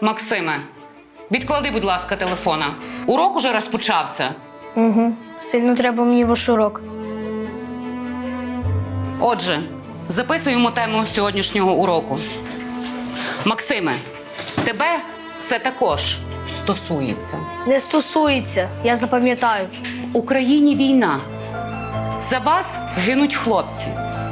Максиме, відклади, будь ласка, телефона. Урок уже розпочався. Угу. Сильно треба мені ваш урок. Отже, записуємо тему сьогоднішнього уроку. Максиме, тебе це також стосується. Не стосується, я запам'ятаю. В Україні війна. За вас гинуть хлопці,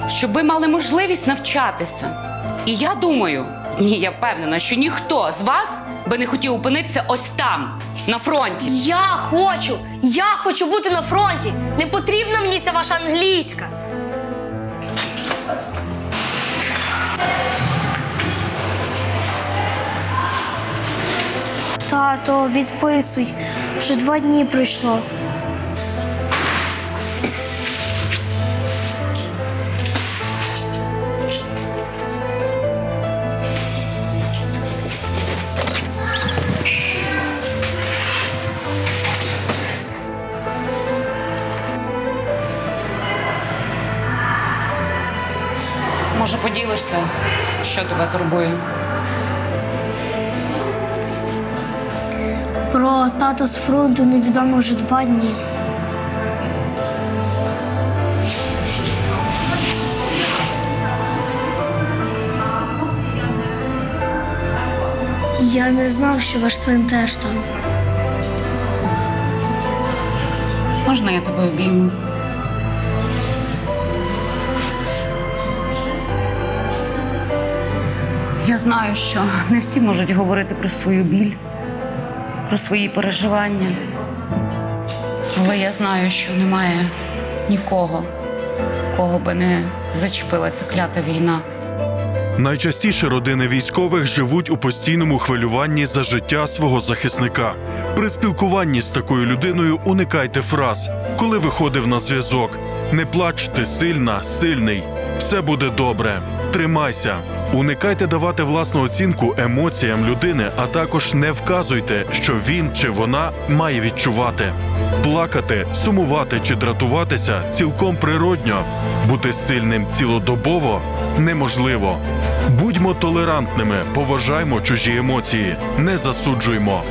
щоб ви мали можливість навчатися. І я думаю, ні, я впевнена, що ніхто з вас би не хотів опинитися ось там, на фронті. Я хочу! Я хочу бути на фронті! Не потрібна мені ця ваша англійська. Тато, відписуй. Вже два дні пройшло. Може, поділишся, що тебе турбує? Про тата з фронту невідомо вже два дні. Я не знав, що ваш син теж там. Можна я тебе обійму? Знаю, що не всі можуть говорити про свою біль, про свої переживання. Але я знаю, що немає нікого, кого би не зачепила ця клята війна. Найчастіше родини військових живуть у постійному хвилюванні за життя свого захисника. При спілкуванні з такою людиною уникайте фраз, коли виходив на зв'язок. Не плач, ти сильна, сильний. Все буде добре. Тримайся. Уникайте давати власну оцінку емоціям людини, а також не вказуйте, що він чи вона має відчувати. Плакати, сумувати чи дратуватися цілком природньо. Бути сильним цілодобово неможливо. Будьмо толерантними, поважаймо чужі емоції, не засуджуймо.